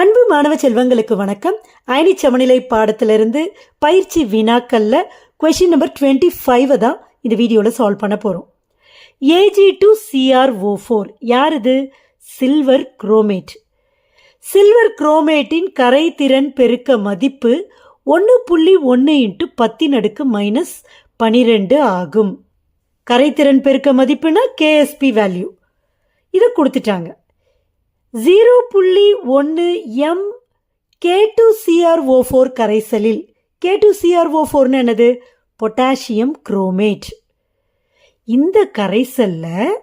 அன்பு மாணவ செல்வங்களுக்கு வணக்கம். அயனி சமநிலை பாடத்திலிருந்து பயிற்சி வினாக்கல்ல கொஷின் நம்பர் டுவெண்ட்டி ஃபைவ் தான் இந்த வீடியோவில் சால்வ் பண்ண போகிறோம் AG two CR O four யார் இது சில்வர் குரோமேட் சில்வர் குரோமேட்டின் கரைத்திறன் பெருக்க மதிப்பு ஒன்று புள்ளி ஒன்று இன்ட்டு பத்தின் அடுக்கு மைனஸ் பனிரெண்டு ஆகும். கரைத்திறன் பெருக்க மதிப்புனா கேஎஸ்பி வேல்யூ இதை கொடுத்துட்டாங்க. ஜீரோ புள்ளி ஒன்று M K two CRO four கரைசலில். கே டு சிஆர்ஓ ஃபோர்னு என்னது? பொட்டாசியம் குரோமேட் இந்த கரைசலில்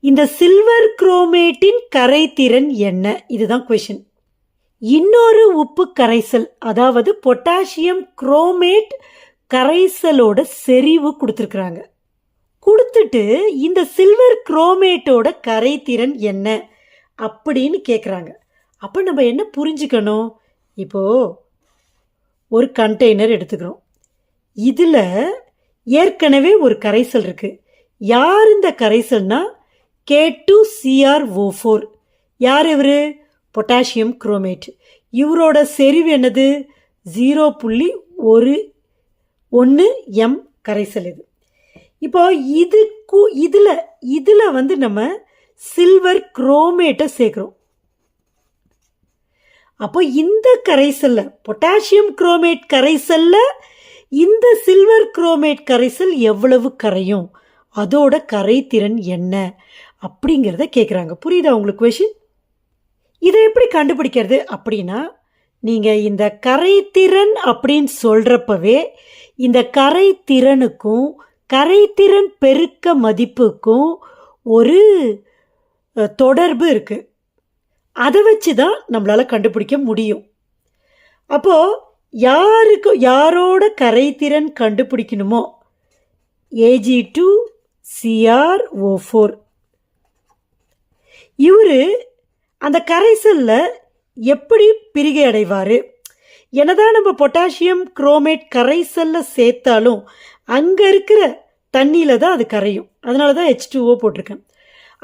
இந்த சில்வர் குரோமேட்டின் கரைத்திறன் என்ன? இதுதான் கொஷின் இன்னொரு உப்பு கரைசல் அதாவது பொட்டாசியம் குரோமேட் கரைசலோட செறிவு கொடுத்துருக்குறாங்க. கொடுத்துட்டு இந்த சில்வர் குரோமேட்டோட கரைத்திறன் என்ன? அப்படின்னு கேட்குறாங்க அப்போ நம்ம என்ன புரிஞ்சுக்கணும்? இப்போது ஒரு கண்டெய்னர் எடுத்துக்கிறோம். இதில் ஏற்கனவே ஒரு கரைசல் இருக்குது யார் இந்த கரைசல்னா? K two CR O four யார் இவர்? பொட்டாசியம் குரோமேட் இவரோட செறிவு என்னது? ஜீரோ புள்ளி ஒரு ஒன்று எம் கரைசல் இது. இப்போ இதுக்கு இதில் இதில் வந்து நம்ம சில்வர் குரோமேட்டை சேர்க்குறோம். அப்போ இந்த கரைசலில் பொட்டாசியம் குரோமேட் கரைசலில் இந்த சில்வர் குரோமேட் கரைசல் எவ்வளவு கரையும்? அதோட கரைத்திறன் என்ன? அப்படிங்கிறத கேட்குறாங்க புரியுதா உங்களுக்கு கொஷின் இதை எப்படி கண்டுபிடிக்கிறது அப்படின்னா நீங்கள் இந்த கரைத்திறன் அப்படின்னு சொல்கிறப்பவே இந்த கரைத்திறனுக்கும் கரைத்திறன் பெருக்க மதிப்புக்கும் ஒரு தொடர்பு இருக்குது அதை வச்சு தான் நம்மளால் கண்டுபிடிக்க முடியும். அப்போது யாருக்கு யாரோட கரைத்திறன் கண்டுபிடிக்கணுமோ? AG two CR O four இவர் அந்த கரைசலில் எப்படி பிரிகை அடைவார்? என்னதான் நம்ம பொட்டாசியம் குரோமேட் கரைசலில் சேர்த்தாலும் அங்கே இருக்கிற தண்ணியில் தான் அது கரையும். அதனால தான் ஹெச் டூஓ போட்டிருக்கேன்.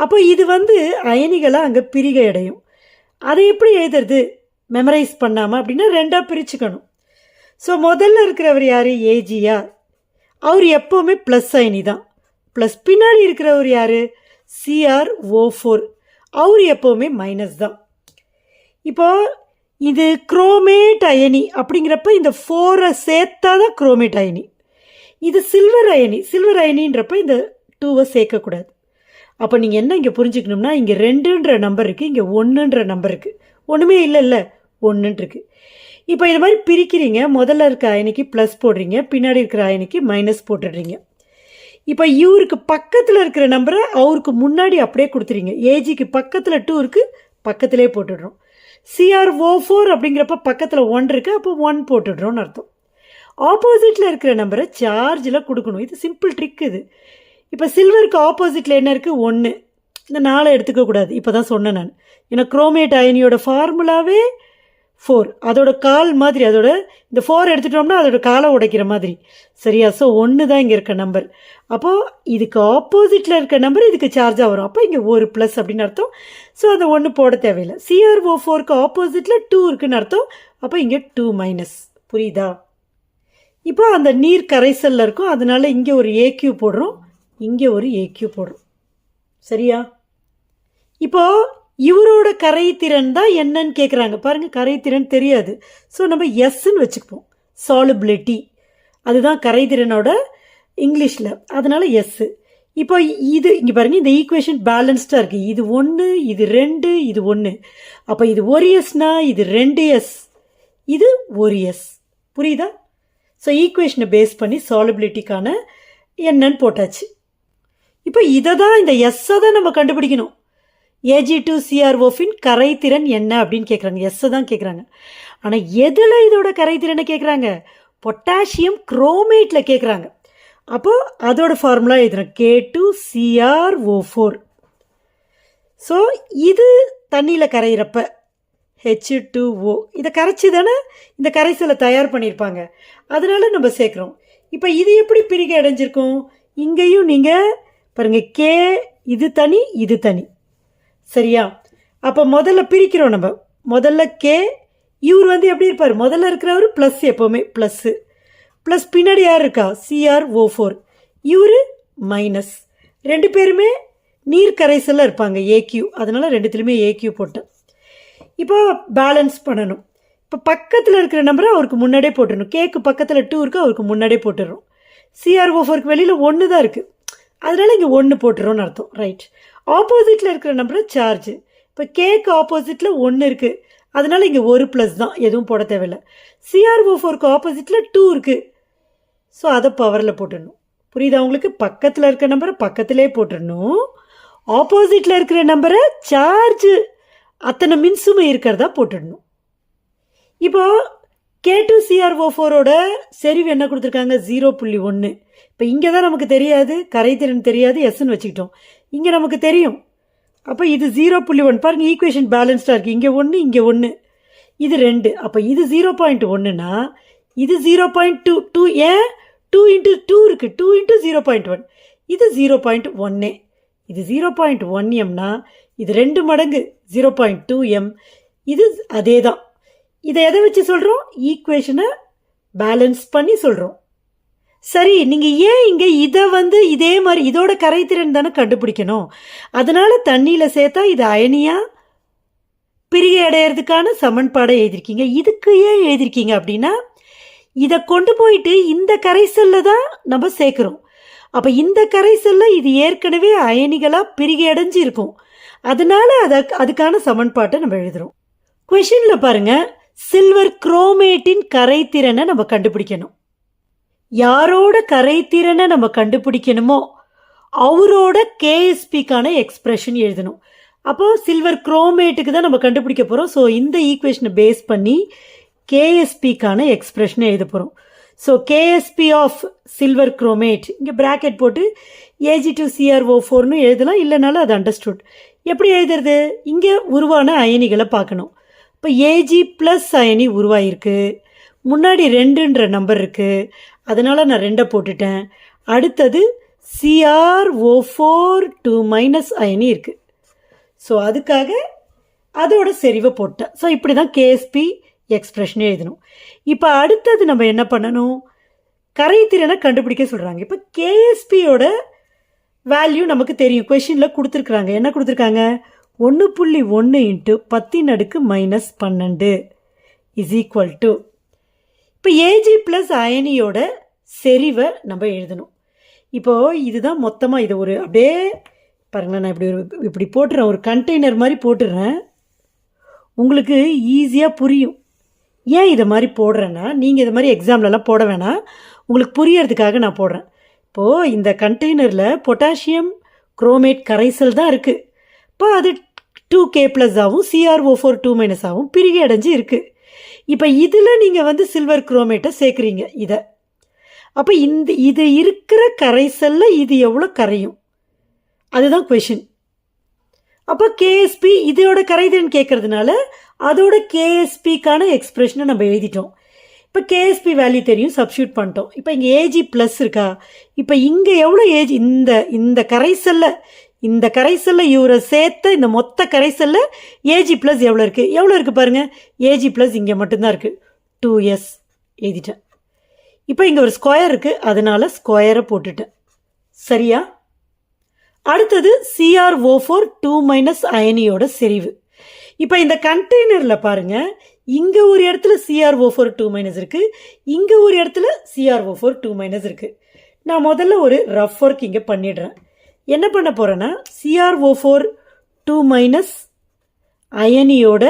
அப்போ இது வந்து அயனிகளாக அங்கே பிரிகை அடையும். அதை எப்படி எழுதுறது? மெமரைஸ் பண்ணாமல் அப்படின்னா ரெண்டாக பிரிச்சுக்கணும். ஸோ முதல்ல இருக்கிறவர் யார்? ஏஜியா அவர் எப்போவுமே ப்ளஸ் அயனி தான். ப்ளஸ் பின்னாடி இருக்கிறவர் யார்? சிஆர் ஓ ஃபோர் அவர் எப்போவுமே மைனஸ் தான். இப்போ இது குரோமேட் அயனி அப்படிங்கிறப்ப இந்த ஃபோரை சேர்த்தா தான் குரோமேட் அயனி. இது சில்வர் அயனி. சில்வர் அயனின்றப்ப இந்த டூவை சேர்க்கக்கூடாது. அப்போ நீங்கள் என்ன இங்கே புரிஞ்சுக்கணும்னா இங்கே ரெண்டுன்ற நம்பர் இருக்குது இங்கே ஒன்றுன்ற நம்பர் இருக்குது ஒன்றுமே இல்லை இல்லை ஒன்றுன்ட்ருக்கு இப்போ இது மாதிரி பிரிக்கிறீங்க முதல்ல இருக்க அயனிக்கு ப்ளஸ் போடுறீங்க பின்னாடி இருக்கிற அயனிக்கு மைனஸ் போட்டுடுறீங்க. இப்போ இவருக்கு பக்கத்தில் இருக்கிற நம்பரை அவருக்கு முன்னாடி அப்படியே கொடுத்துறீங்க. ஏஜிக்கு பக்கத்தில் டூ இருக்குது பக்கத்திலே போட்டுடுறோம். சிஆர் ஓ ஃபோர் அப்படிங்கிறப்ப பக்கத்தில் ஒன் இருக்குது அப்போ ஒன் போட்டுடுறோம்னு அர்த்தம். ஆப்போசிட்டில் இருக்கிற நம்பரை சார்ஜில் கொடுக்கணும். இது சிம்பிள் ட்ரிக் இது. இப்போ சில்வருக்கு ஆப்போசிட்டில் என்ன இருக்குது ஒன்று இந்த நாளை எடுத்துக்கக்கூடாது இப்போ தான் சொன்னேன் நான். ஏன்னா குரோமேட் அயனியோட ஃபார்முலாவே ஃபோர் அதோட கால் மாதிரி அதோட இந்த ஃபோர் எடுத்துட்டோம்னா அதோட காலை உடைக்கிற மாதிரி. சரியா? ஸோ ஒன்று தான் இங்கே இருக்க நம்பர் அப்போது இதுக்கு ஆப்போசிட்டில் இருக்க நம்பர் இதுக்கு சார்ஜாக வரும். அப்போ இங்கே ஒரு ப்ளஸ் அப்படின்னு அர்த்தம். ஸோ அந்த ஒன்று போட தேவையில்லை. சிஆர்ஓ ஃபோருக்கு ஆப்போசிட்டில் டூ இருக்குன்னு அர்த்தம். அப்போ இங்கே டூ மைனஸ் புரியுதா? இப்போ அந்த நீர் கரைசலில் இருக்கும். அதனால இங்கே ஒரு ஏக்யூ போடுறோம். இங்கே ஒரு ஏக்யூ போடுறோம். சரியா? இப்போ இவரோட கரைத்திறன் தான் என்னன்னு கேட்குறாங்க பாருங்கள் கரைத்திறன் தெரியாது. ஸோ நம்ம எஸ்ன்னு வச்சுக்குப்போம் சாலுபிலிட்டி அதுதான் கரைத்திறனோட இங்கிலீஷில் அதனால் எஸ்ஸு இப்போ இது இங்கே பாருங்கள் இந்த ஈக்குவேஷன் பேலன்ஸ்டாக இருக்குது இது ஒன்று இது ரெண்டு இது ஒன்று அப்போ இது ஒரு எஸ்னா இது ரெண்டு எஸ் இது ஒரு எஸ் புரியுதா? ஸோ ஈக்குவேஷனை பேஸ் பண்ணி சாலபிலிட்டிக்கான என்னன்னு போட்டாச்சு. இப்போ இதை தான் இந்த எஸ்ஸை தான் நம்ம கண்டுபிடிக்கணும். ஏஜி டு சிஆர்ஓஃபின் கரைத்திறன் என்ன அப்படின்னு கேட்குறாங்க எஸ்ஸை தான் கேட்குறாங்க ஆனால் எதில் இதோட கரைத்திறனை கேட்குறாங்க பொட்டாசியம் குரோமேட்டில் கேட்குறாங்க அப்போது அதோட ஃபார்முலா எழுதுறேன் K two CRO four so இது தண்ணியில் கரையிறப்ப ஹெச் டூ ஓ இதை கரைச்சி தானே இந்த கரைசலை தயார் பண்ணியிருப்பாங்க. அதனால் நம்ம சேர்க்குறோம். இப்போ இது எப்படி பிரிக்க அடைஞ்சிருக்கும்? இங்கேயும் நீங்கள் பாருங்கள் கே இது தனி இது தனி. சரியா? அப்போ முதல்ல பிரிக்கிறோம் நம்ம. முதல்ல கே இவர் வந்து எப்படி இருப்பார்? முதல்ல இருக்கிறவர் ப்ளஸ் எப்போவுமே ப்ளஸ்ஸு ப்ளஸ் பின்னாடி யார் இருக்கா? சிஆர் ஓ ஃபோர் இவர் மைனஸ் ரெண்டு பேருமே நீர் கரைசலில் இருப்பாங்க ஏக்யூ அதனால் ரெண்டுத்துலேயுமே ஏக்யூ போட்டேன் இப்போ பேலன்ஸ் பண்ணணும். இப்போ பக்கத்தில் இருக்கிற நம்பரை அவருக்கு முன்னாடியே போட்டுடணும் கேக்கு பக்கத்தில் டூ இருக்குது அவருக்கு முன்னாடியே போட்டுடுறோம் சிஆர்ஓ ஃபோருக்கு வெளியில் ஒன்று தான் இருக்குது அதனால் இங்கே ஒன்று போட்டுருவோன்னு அர்த்தம். ரைட் ஆப்போசிட்டில் இருக்கிற நம்பரை சார்ஜ் இப்போ கேக்கு ஆப்போசிட்டில் ஒன்று இருக்குது அதனால் இங்கே ஒரு ப்ளஸ் தான். எதுவும் போட தேவையில்லை. சிஆர்ஓ ஃபோருக்கு ஆப்போசிட்டில் டூ இருக்குது ஸோ அதை பவரில் போட்டுடணும். புரியுதா உங்களுக்கு? பக்கத்தில் இருக்கிற நம்பரை பக்கத்திலே போட்டுடணும். ஆப்போசிட்டில் இருக்கிற நம்பரை சார்ஜ் அத்தனை மின்சுமை இருக்கிறதா போட்டுடணும். இப்போது கே டூ சிஆர்ஓ ஃபோரோட செறிவு என்ன கொடுத்துருக்காங்க? ஜீரோ புள்ளி ஒன்று இப்போ இங்கே தான் நமக்கு தெரியாது. கரைத்திறன் தெரியாது. எஸ்ன்னு வச்சுக்கிட்டோம். இங்கே நமக்கு தெரியும். அப்போ இது ஜீரோ புள்ளி ஒன். பாருங்கள் ஈக்குவேஷன் பேலன்ஸ்டாக இருக்குது இங்கே ஒன்று இங்கே ஒன்று இது ரெண்டு. அப்போ இது ஜீரோ பாயிண்ட் ஒன்றுனா இது ஜீரோ பாயிண்ட் டூ டூ ஏன்? டூ இன்ட்டு டூ இருக்குது two into zero point one இது ஜீரோ பாயிண்ட் ஒன்னே இது ஜீரோ பாயிண்ட் ஒன் எம்னா இது ரெண்டு மடங்கு. ஜீரோ பாயிண்ட் டூ எம் இது அதே தான் இதை எதை வச்சு சொல்கிறோம் ஈக்குவேஷனை பேலன்ஸ் பண்ணி சொல்கிறோம் சரி நீங்கள் ஏன் இங்கே இதை வந்து இதே மாதிரி இதோட கரைத்திறன் தானே கண்டுபிடிக்கணும்? அதனால் தண்ணியில் சேர்த்தா இது அயனியாக பிரிகை அடையிறதுக்கான சமன்பாடை எழுதியிருக்கீங்க. இதுக்கு ஏன் எழுதியிருக்கீங்க அப்படின்னா இதை கொண்டு போயிட்டு இந்த கரைசலில் தான் நம்ம சேர்க்குறோம். அப்போ இந்த கரைசலில் இது ஏற்கனவே அயனிகளாக பிரிகை அடைஞ்சு இருக்கும் அதனால அதை அதுக்கான சமன்பாட்டை நம்ம எழுதுகிறோம் கொஷினில் பாருங்கள் சில்வர் குரோமேட்டின் கரைத்திறனை நம்ம கண்டுபிடிக்கணும். யாரோட கரைத்திறனை நம்ம கண்டுபிடிக்கணுமோ அவரோட கேஎஸ்பிக்கான எக்ஸ்பிரஷன் எழுதணும். அப்போது சில்வர் குரோமேட்டுக்கு தான் நம்ம கண்டுபிடிக்க போகிறோம் ஸோ இந்த ஈக்குவேஷனை பேஸ் பண்ணி கேஎஸ்பிக்கான எக்ஸ்பிரஷனை எழுத போகிறோம் so KSP of silver chromate இங்கே ப்ராக்கெட் போட்டு ஏஜி டு சிஆர்ஓ ஃபோர்னு எழுதலாம். இல்லைனாலும் அது அண்டர்ஸ்டுட் எப்படி எழுதுறது? இங்கே உருவான அயனிகளை பார்க்கணும். இப்போ ஏஜி ப்ளஸ் அயனி உருவாயிருக்கு. முன்னாடி ரெண்டுன்ற நம்பர் இருக்குது அதனால் நான் ரெண்டை போட்டுட்டேன். அடுத்தது CR O four two minus அயனி இருக்குது ஸோ அதுக்காக அதோட செறிவை போட்டேன். ஸோ இப்படி தான் கேஎஸ்பி எக்ஸ்ப்ரெஷனே எழுதணும். இப்போ அடுத்தது நம்ம என்ன பண்ணணும்? கரைத்திறனை கண்டுபிடிக்க சொல்கிறாங்க இப்போ கேஎஸ்பியோட வேல்யூ நமக்கு தெரியும். கொஷினில் கொடுத்துருக்குறாங்க. என்ன கொடுத்துருக்காங்க? ஒன்று புள்ளி ஒன்று இன்ட்டு பத்தின் அடுக்கு மைனஸ் பன்னெண்டு. இஸ் ஈக்குவல் டு இப்போ ஏஜி ப்ளஸ் அயனியோட செறிவை நம்ம எழுதணும். இப்போது இதுதான் மொத்தமாக இது ஒரு அப்படியே பாருங்களேன் நான் இப்படி ஒரு இப்படி போட்டுறேன் ஒரு கண்டெய்னர் மாதிரி போட்டுடுறேன் உங்களுக்கு ஈஸியாக புரியும். ஏன் இதை மாதிரி போடுறேன்னா நீங்கள் இதை மாதிரி எக்ஸாம்லலாம் போட வேணாம் உங்களுக்கு புரியறதுக்காக நான் போடுறேன். இப்போது இந்த கண்டெய்னரில் பொட்டாசியம் குரோமேட் கரைசல் தான் இருக்குது இப்போ அது two K ப்ளஸ்ஸாகவும் C R O four two மைனஸாகவும் பிரிகை அடைஞ்சு இருக்குது இப்போ இதில் நீங்கள் வந்து சில்வர் குரோமேட்டை சேர்க்குறீங்க இதை. அப்போ இந்த இது இருக்கிற கரைசலில் இது எவ்வளோ கரையும்? அதுதான் கொஷின் அப்போ கேஎஸ்பி இதோட கரைதன் கேட்கறதுனால அதோட கேஎஸ்பிக்கான எக்ஸ்பிரஷனை நம்ம எழுதிட்டோம். இப்போ கேஎஸ்பி வேல்யூ தெரியும் சப்ஸ்டியூட் பண்ணிட்டோம். இப்போ இங்கே ஏஜி ப்ளஸ் இருக்கா? இப்போ இங்கே எவ்வளோ ஏஜ் இந்த இந்த கரைசலில் இந்த கரைசலில் இவரை சேர்த்த இந்த மொத்த கரைசலில் ஏஜி ப்ளஸ் எவ்வளோ இருக்குது எவ்வளோ இருக்குது பாருங்கள் ஏஜி ப்ளஸ் இங்கே மட்டும்தான் இருக்குது டூ எஸ் எழுதிட்டேன். இப்போ இங்கே ஒரு ஸ்கொயர் இருக்குது அதனால் ஸ்கொயரை போட்டுட்டேன். சரியா? அடுத்தது சிஆர்ஓ ஃபோர் டூ மைனஸ் அயனியோட செறிவு. இப்போ இந்த கண்டெய்னரில் பாருங்கள் இங்கே ஒரு இடத்துல சிஆர்ஓ ஃபோர் டூ மைனஸ் இருக்குது இங்கே ஒரு இடத்துல சிஆர்ஓ ஃபோர் டூ மைனஸ் இருக்குது நான் முதல்ல ஒரு ரஃப் ஒர்க் இங்கே பண்ணிடுறேன். என்ன பண்ண போகிறேன்னா சிஆர்ஓ ஃபோர் டூ மைனஸ் அயனியோட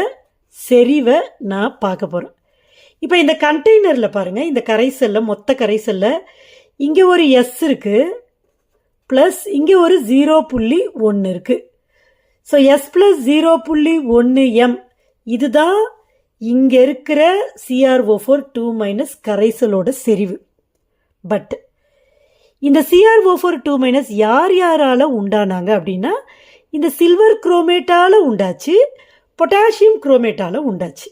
செறிவை நான் பார்க்க போகிறேன் இப்போ இந்த கண்டெய்னரில் பாருங்கள் இந்த கரைசலில் மொத்த கரைசலில் இங்கே ஒரு எஸ் இருக்குது ப்ளஸ் இங்கே ஒரு ஜீரோ புள்ளி ஒன்று இருக்குது ஸோ எஸ் ப்ளஸ் ஜீரோ புள்ளி ஒன்று எம் இதுதான் இங்கே இருக்கிற சிஆர்ஓ ஃபோர் டூ மைனஸ் கரைசலோட செறிவு. பட் இந்த சிஆர்ஓ ஃபோர் டூ மைனஸ் யார் யாரால் உண்டானாங்க அப்படின்னா இந்த சில்வர் குரோமேட்டால் உண்டாச்சு பொட்டாசியம் குரோமேட்டால் உண்டாச்சு.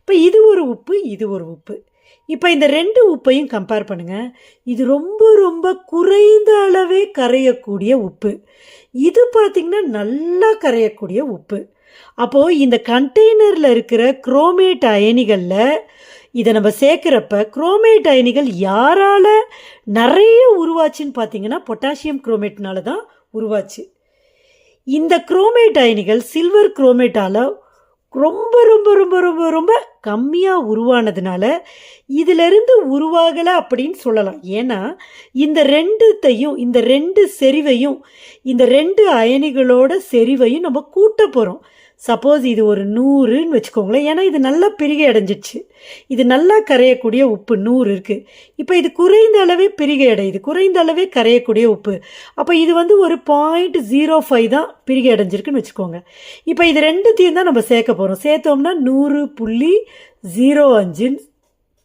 இப்போ இது ஒரு உப்பு இது ஒரு உப்பு. இப்போ இந்த ரெண்டு உப்பையும் கம்பேர் பண்ணுங்கள் இது ரொம்ப ரொம்ப குறைந்த அளவே கரையக்கூடிய உப்பு. இது பார்த்திங்கன்னா நல்லா கரையக்கூடிய உப்பு. அப்போது இந்த கண்டெய்னரில் இருக்கிற குரோமேட் அயனிகளில் இதை நம்ம சேர்க்குறப்ப குரோமேட் அயனிகள் யாரால் நிறைய உருவாச்சுன்னு பார்த்தீங்கன்னா பொட்டாசியம் குரோமேட்னால தான் உருவாச்சு. இந்த குரோமேட் அயனிகள் சில்வர் குரோமேட்டால் ரொம்ப ரொம்ப ரொம்ப ரொம்ப ரொம்ப கம்மியாக உருவானதுனால இதிலிருந்து உருவாகலை அப்படின்னு சொல்லலாம். ஏன்னா இந்த ரெண்டுத்தையும் இந்த ரெண்டு செறிவையும் இந்த ரெண்டு அயனிகளோட செறிவையும் நம்ம கூட்ட போகிறோம் சப்போஸ் இது ஒரு நூறுன்னு வச்சுக்கோங்களேன். ஏன்னா இது நல்லா பிரிகை அடைஞ்சிடுச்சு. இது நல்லா கரையக்கூடிய உப்பு நூறு இருக்குது இப்போ இது குறைந்த அளவே பிரிகை அடையுது குறைந்த அளவே கரையக்கூடிய உப்பு. அப்போ இது வந்து ஒரு பாயிண்ட் ஜீரோ ஃபைவ் தான் பிரிகை அடைஞ்சிருக்குன்னு வச்சுக்கோங்க. இப்போ இது ரெண்டுத்தையும் தான் நம்ம சேர்க்க போகிறோம் சேர்த்தோம்னா நூறு புள்ளி ஜீரோ அஞ்சுன்னு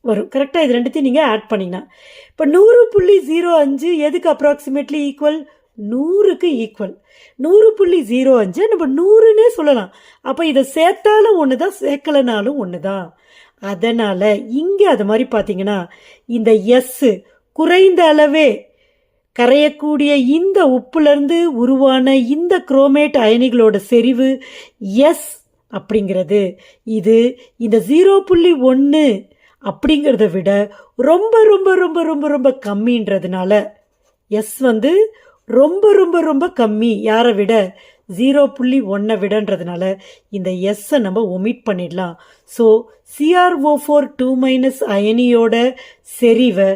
வரும். கரெக்டாக இது ரெண்டுத்தையும் நீங்கள் ஆட் பண்ணிங்கன்னா. இப்போ நூறு புள்ளி ஜீரோ அஞ்சு எதுக்கு அப்ராக்சிமேட்லி ஈக்குவல் நூறுக்கு ஈக்குவல் நூறு புள்ளி ஜீரோ அஞ்சு நம்ம நூறுன்னே சொல்லலாம். அப்போ இதை சேர்த்தாலும் ஒன்று தான் சேர்க்கலனாலும் ஒன்று தான் அதனால் இங்கே அது மாதிரி பார்த்தீங்கன்னா இந்த எஸ்ஸு குறைந்த அளவே கரையக்கூடிய இந்த உப்புலேருந்து உருவான இந்த குரோமேட் அயனிகளோட செறிவு எஸ் அப்படிங்கிறது. இது இந்த ஜீரோ புள்ளி ஒன்று அப்படிங்கிறத விட ரொம்ப ரொம்ப ரொம்ப ரொம்ப ரொம்ப கம்மின்றதுனால எஸ் வந்து ரொம்ப ரொம்ப ரொம்ப கம்மி. யாரை விட? ஜீரோ புள்ளி ஒன்றை விடன்றதுனால இந்த எஸ்ஸை நம்ம ஒமிட் பண்ணிடலாம். So CRO four two minus அயனியோட செறிவை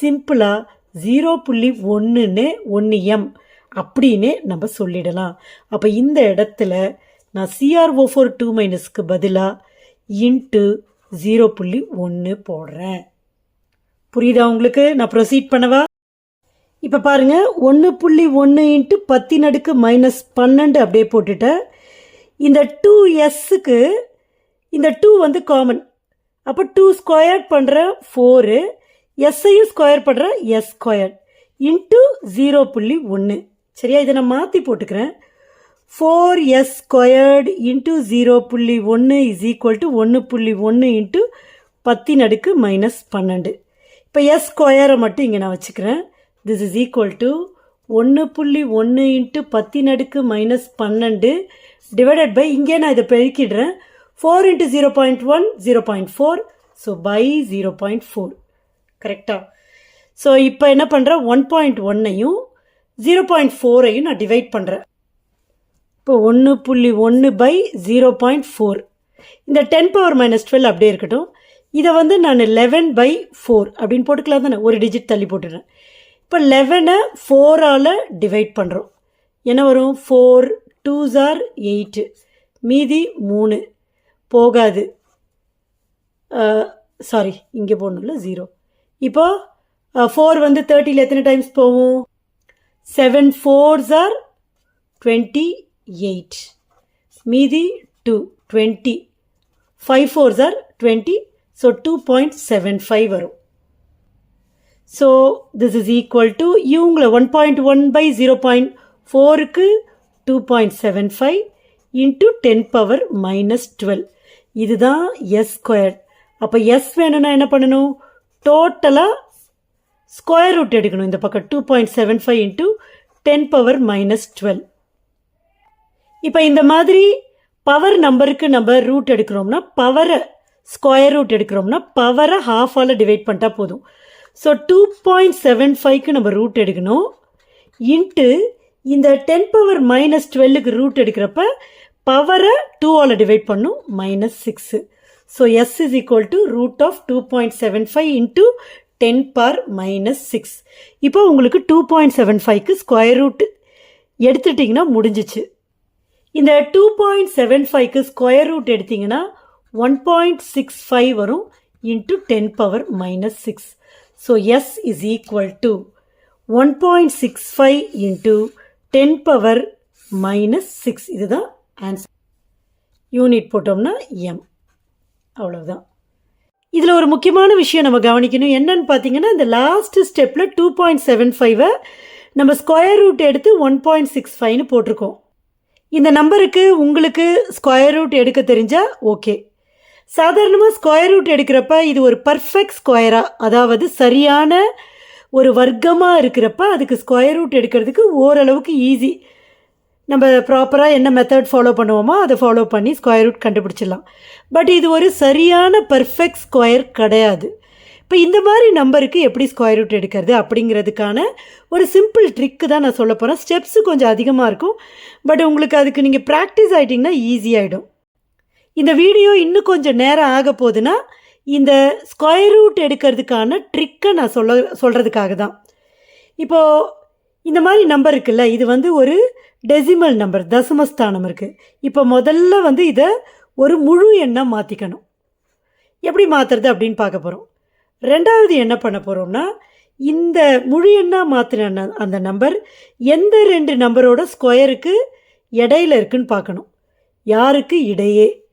சிம்பிளாக ஜீரோ புள்ளி ஒன்றுன்னு ஒன்று எம் அப்படின்னு நம்ம சொல்லிடலாம். அப்போ இந்த இடத்துல நான் சிஆர்ஓ ஃபோர் டூ மைனஸ்க்கு பதிலாக இன்ட்டு ஜீரோ புள்ளி ஒன்று போடுறேன். புரியுதா உங்களுக்கு? நான் ப்ரொசீட் பண்ணவா? இப்போ பாருங்கள் ஒன்று புள்ளி ஒன்று இன்ட்டு பத்தின் அடுக்கு மைனஸ் பன்னெண்டு அப்படியே போட்டுட்டேன் இந்த டூ எஸ்ஸுக்கு இந்த டூ வந்து காமன் அப்போ டூ ஸ்கொயர் பண்ணுற ஃபோரு எஸ்ஸையும் ஸ்கொயர் பண்ணுற எஸ் ஸ்கொயர் இன்ட்டு ஜீரோ புள்ளி ஒன்று சரியா? இதை நான் மாற்றி போட்டுக்கிறேன். Four S squared into zero புள்ளி ஒன்று இஸ் ஈக்குவல் டு ஒன்று புள்ளி ஒன்று இன்ட்டு பத்தின் அடுக்கு மைனஸ் பன்னெண்டு. இப்போ எஸ் ஸ்கொயரை மட்டும் இங்கே நான் வச்சுக்கிறேன். திஸ் இஸ் ஈக்குவல் டு ஒன்று புள்ளி ஒன்று இன்ட்டு பத்தின் அடுக்கு மைனஸ் பன்னெண்டு டிவைடட் பை இங்கே நான் இதை பெருக்கிடுறேன். Four into zero point one zero point four so by zero point four கரெக்டாக ஸோ இப்போ என்ன பண்ணுறேன் ஒன் பாயிண்ட் ஒன்னையும் ஜீரோ பாயிண்ட் ஃபோரையும் நான் டிவைட் பண்ணுறேன் இப்போ ஒன்று புள்ளி ஒன்று பை ஜீரோ பாயிண்ட் ஃபோர் இந்த டென் பவர் மைனஸ் டுவெல் அப்படியே இருக்கட்டும். இதை வந்து நான் லெவன் பை ஃபோர் அப்படின்னு போட்டுக்கலாம் தானே? ஒரு டிஜிட் தள்ளி போட்டுடுறேன். இப்போ லெவனை ஃபோரால் டிவைட் பண்ணுறோம் என்ன வரும்? ஃபோர் டூஸ் ஆர் எயிட்டு மீதி மூணு. போகாது. சாரி இங்கே போகணும்ல ஜீரோ இப்போ ஃபோர் வந்து தேர்ட்டியில் எத்தனை டைம்ஸ் போவோம்? Seven fours are twenty eight மீதி two twenty five fours are twenty so two point seven five வரும். So this is equal to இவங்களை one point one by zero point ஃபோருக்கு two point seven five into ten power minus twelve இதுதான் S square அப்போ S வேணும்னா என்ன பண்ணணும்? டோட்டலாக square root எடுக்கணும். இந்த பக்கம் two point seven five into ten power minus twelve இப்போ இந்த மாதிரி பவர் நம்பருக்கு நம்ம ரூட் எடுக்கிறோம்னா பவரை ஸ்கொயர் ரூட் எடுக்கிறோம்னா பவரை ஹாஃபால் டிவைட் பண்ணிட்டா போதும். ஸோ டூ பாயிண்ட் செவன் ஃபைவ்க்கு நம்ம ரூட் எடுக்கணும். இன்ட்டு இந்த டென் பவர் மைனஸ் டுவெல்லுக்கு ரூட் எடுக்கிறப்ப பவரை டூவால் டிவைட் பண்ணும் minus six so S is equal to root of two point seven five into ten power minus six இப்போ உங்களுக்கு டூ பாயிண்ட் செவன் ஃபைவ்க்கு ஸ்கொயர் ரூட் எடுத்துட்டிங்கன்னா முடிஞ்சிச்சு. இந்த டூ பாயிண்ட் செவன் ஃபைவ்க்கு ஸ்கொயர் ரூட் எடுத்திங்கன்னா ஒன் பாயிண்ட் சிக்ஸ் ஃபைவ் வரும் into ten power minus six so S is equal to one point six five into ten power minus six இதுதான் answer unit போட்டோம்னா M அவ்வளோதான் இதில் ஒரு முக்கியமான விஷயம் நம்ம கவனிக்கணும். என்னன்னு பார்த்தீங்கன்னா இந்த லாஸ்ட் ஸ்டெப்பில் டூ பாயிண்ட் செவன் ஃபைவை நம்ம ஸ்கொயர் ரூட் எடுத்து ஒன் பாயிண்ட் சிக்ஸ் ஃபைவ்னு போட்டிருக்கோம். இந்த நம்பருக்கு உங்களுக்கு ஸ்கொயர் ரூட் எடுக்க தெரிஞ்சால் ஓகே சாதாரணமாக ஸ்கொயர் ரூட் எடுக்கிறப்ப இது ஒரு பர்ஃபெக்ட் ஸ்கொயராக அதாவது சரியான ஒரு வர்க்கமாக இருக்கிறப்ப அதுக்கு ஸ்கொயர் ரூட் எடுக்கிறதுக்கு ஓரளவுக்கு ஈஸி நம்ம ப்ராப்பராக என்ன மெத்தட் ஃபாலோ பண்ணுவோமோ அதை ஃபாலோ பண்ணி ஸ்கொயர் ரூட் கண்டுபிடிச்சிடலாம். பட் இது ஒரு சரியான பர்ஃபெக்ட் ஸ்கொயர் கிடையாது. இப்போ இந்த மாதிரி நம்பருக்கு எப்படி ஸ்கொயர் ரூட் எடுக்கிறது அப்படிங்கிறதுக்கான ஒரு சிம்பிள் ட்ரிக்கு தான் நான் சொல்ல போகிறேன் ஸ்டெப்ஸு கொஞ்சம் அதிகமாக இருக்கும். பட் உங்களுக்கு அதுக்கு நீங்கள் ப்ராக்டிஸ் ஆகிட்டிங்கன்னா ஈஸியாகிடும் இந்த வீடியோ இன்னும் கொஞ்சம் நேரம் ஆக போகுதுன்னா இந்த ஸ்கொயர் ரூட் எடுக்கிறதுக்கான ட்ரிக்கை நான் சொல்ல சொல்கிறதுக்காக தான். இப்போது இந்த மாதிரி நம்பர் இருக்குல்ல இது வந்து ஒரு டெசிமல் நம்பர் தசமஸ்தானம் இருக்குது இப்போ முதல்ல வந்து இதை ஒரு முழு எண்ணாக மாற்றிக்கணும் எப்படி மாற்றுறது அப்படின்னு பார்க்க போகிறோம் ரெண்டாவது என்ன பண்ண போகிறோம்னா இந்த முழு எண்ணாக மாற்றின அந்த நம்பர் எந்த ரெண்டு நம்பரோட ஸ்கொயருக்கு இடையில இருக்குன்னு பார்க்கணும். யாருக்கு இடையே?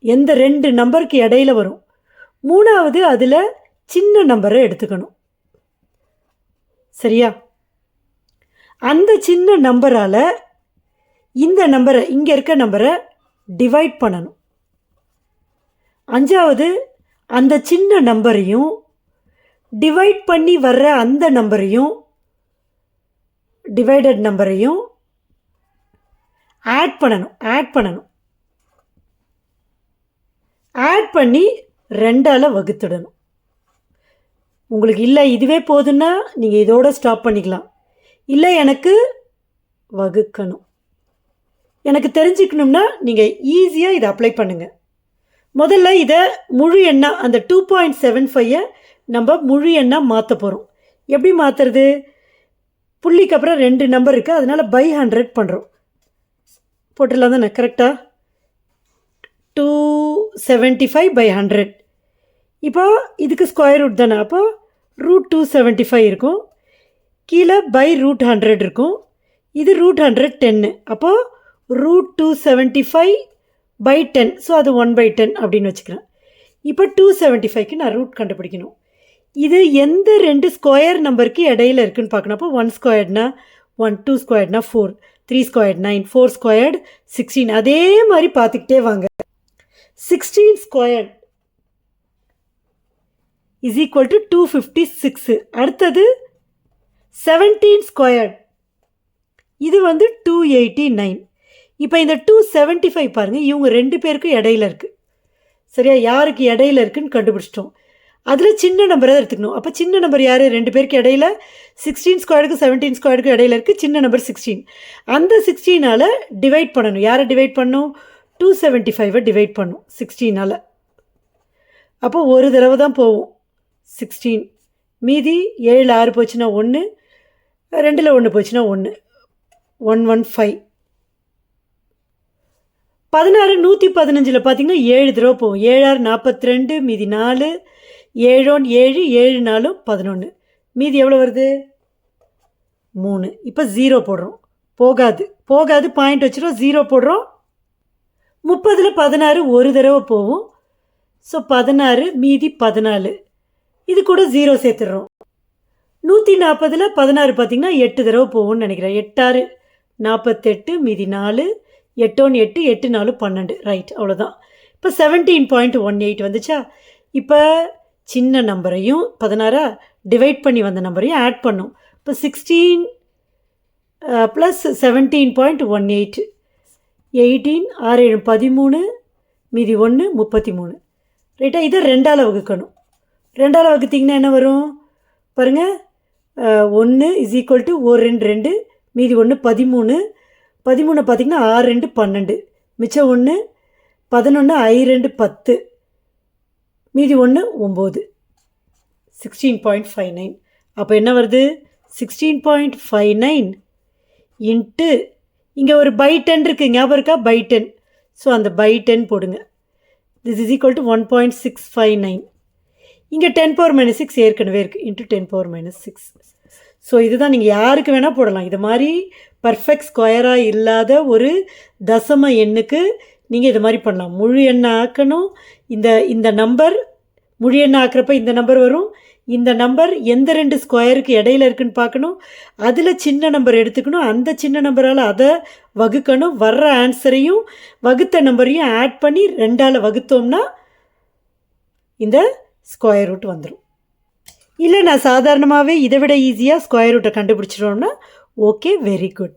எந்த ரெண்டு நம்பருக்கு இடையில வரும். மூணாவது அதில் சின்ன நம்பரை எடுத்துக்கணும். சரியா? அந்த சின்ன நம்பரால் இந்த நம்பரை இங்கே இருக்க நம்பரை டிவைட் பண்ணணும். அஞ்சாவது அந்த சின்ன நம்பரையும் டிவைட் பண்ணி வர்ற அந்த நம்பரையும் டிவைடட் நம்பரையும் ஆட் பண்ணணும் ஆட் பண்ணணும். ஆட் பண்ணி ரெண்டால் வகுத்துடணும். உங்களுக்கு இல்லை இதுவே போதுன்னா நீங்கள் இதோட ஸ்டாப் பண்ணிக்கலாம். இல்லை எனக்கு வகுக்கணும். எனக்கு தெரிஞ்சுக்கணும்னா நீங்கள் ஈஸியாக இதை அப்ளை பண்ணுங்கள் முதல்ல இதை முழு எண்ணாக அந்த டூ பாயிண்ட் செவன் ஃபைவை நம்ம முழு எண்ணாக மாற்ற போகிறோம் எப்படி மாற்றுறது புள்ளிக்கு அப்புறம் ரெண்டு நம்பர் இருக்குது அதனால் பை ஹண்ட்ரட் பண்ணுறோம் போட்டுடலாம் தானே கரெக்டாக two seventy five by hundred இப்போ இதுக்கு ஸ்கொயர் ரூட் தானே? அப்போ ரூட் டூ செவன்ட்டி ஃபைவ் இருக்கும். கீழே பை ரூட் ஹண்ட்ரட் இருக்கும். இது ரூட் ஹண்ட்ரட் டென்னு அப்போது root two seventy five by ten so அது ஒன் பை டென் அப்படின்னு வச்சுக்கிறேன். இப்போ டூ செவன்ட்டி ஃபைவ்க்கு நான் ரூட் கண்டுபிடிக்கணும். இது எந்த ரெண்டு ஸ்கொயர் நம்பருக்கு இடையில இருக்குன்னு பார்க்கணும். அப்போ ஒன் ஸ்கொயர்ட்னா one two ஸ்கொயர்ட்னா four three squared nine four squared sixteen அதே மாதிரி பார்த்துக்கிட்டே வாங்க. Sixteen squared is equal to two fifty six அடுத்தது செவன்டீன் ஸ்கொயர்ட் இது வந்து டூ எயிட்டி நைன் இப்போ இந்த டூ செவன்ட்டி ஃபைவ் பாருங்கள் இவங்க ரெண்டு பேருக்கும் இடையில இருக்குது சரியா? யாருக்கு இடையில இருக்குன்னு கண்டுபிடிச்சிட்டோம். அதில் சின்ன நம்பரை தான் எடுத்துக்கணும். அப்போ சின்ன நம்பர் யார்? ரெண்டு பேருக்கு இடையில. சிக்ஸ்டீன் ஸ்கொயருக்கு செவன்டீன் ஸ்கொயருக்கு இடையில இருக்குது சின்ன நம்பர் சிக்ஸ்டீன் அந்த சிக்ஸ்டீனால் டிவைட் பண்ணணும். யாரை டிவைட் பண்ணணும்? டூ செவன்ட்டி ஃபைவை டிவைட் பண்ணும் சிக்ஸ்டீனால் அப்போ ஒரு தடவை தான் போகும் சிக்ஸ்டீன் மீதி ஏழு ஆறு போச்சுன்னா ஒன்று ரெண்டில் ஒன்று போச்சுன்னா ஒன்று ஒன் ஒன் ஃபைவ் பதினாறு நூற்றி பதினஞ்சில் பார்த்தீங்கன்னா ஏழு தடவை போகும் ஏழாறு நாற்பத்தி ரெண்டு மீதி நாலு ஏழோன் ஏழு ஏழு நாலும் பதினொன்று மீதி எவ்வளோ வருது? மூணு. இப்போ ஜீரோ போடுறோம். போகாது. போகாது பாயிண்ட் வச்சுருவோம் ஜீரோ போடுறோம் முப்பதில் பதினாறு ஒரு தடவை போகும் ஸோ பதினாறு மீதி பதினாலு. இது கூட ஜீரோ சேர்த்துடுறோம் நூற்றி நாற்பதில் பதினாறு பார்த்திங்கன்னா எட்டு தடவை போகும்னு நினைக்கிறேன். எட்டாறு நாற்பத்தெட்டு மீதி நாலு எட்டோன்னு எட்டு எட்டு நாலு பன்னெண்டு. ரைட் அவ்வளோதான் இப்போ செவன்டீன் பாயிண்ட் ஒன் எயிட் வந்துச்சா? இப்போ சின்ன நம்பரையும் பதினாறா டிவைட் பண்ணி வந்த நம்பரையும் ஆட் பண்ணும். இப்போ sixteen plus seventeen point one eight eighteen ஆறு ஏழு பதிமூணு மீதி ஒன்று முப்பத்தி மூணு ரைட்டாக இதை ரெண்டால் வகுக்கணும். ரெண்டால் வகுத்திங்கன்னா என்ன வரும்? பாருங்கள் ஒன்று இஸ் ஈக்குவல் டு ஒரு ரெண்டு ரெண்டு மீதி ஒன்று பதிமூணு. பதிமூணு பார்த்திங்கன்னா ஆறு ரெண்டு பன்னெண்டு. மிச்சம் ஒன்று பதினொன்று ஐ ரெண்டு பத்து. மீதி ஒன்று ஒம்பது. சிக்ஸ்டீன் பாயிண்ட் ஃபைவ் நைன் அப்போ என்ன வருது? Sixteen point five nine into இங்கே ஒரு பை டென் இருக்குது ஞாபகம் இருக்கா? பை டென் ஸோ அந்த பை டென் போடுங்க. This is equal to one point six five nine இங்கே டென் பவர் மைனஸ் சிக்ஸ் ஏற்கனவே இருக்குது into ten power minus six so இதுதான் நீங்கள் யாருக்கு வேணால் போடலாம். இது மாதிரி பர்ஃபெக்ட் ஸ்கொயராக இல்லாத ஒரு தசம எண்ணுக்கு நீங்கள் இது மாதிரி பண்ணலாம். முழு எண்ணை ஆக்கணும். இந்த இந்த நம்பர் முழு எண்ணை ஆக்கிறப்ப இந்த நம்பர் வரும். இந்த நம்பர் எந்த ரெண்டு ஸ்கொயருக்கு இடையில இருக்குன்னு பார்க்கணும். அதில் சின்ன நம்பர் எடுத்துக்கணும். அந்த சின்ன நம்பரால் அதை வகுக்கணும். வர்ற ஆன்சரையும் வகுத்த நம்பரையும் ஆட் பண்ணி ரெண்டால் வகுத்தோம்னா இந்த ஸ்கொயர் ரூட் வந்துடும் இல்லை நான் சாதாரணமாகவே இதை விட ஈஸியாக ஸ்கொயர் ரூட்டை கண்டுபிடிச்சிட்டோம்னா ஓகே வெரி குட்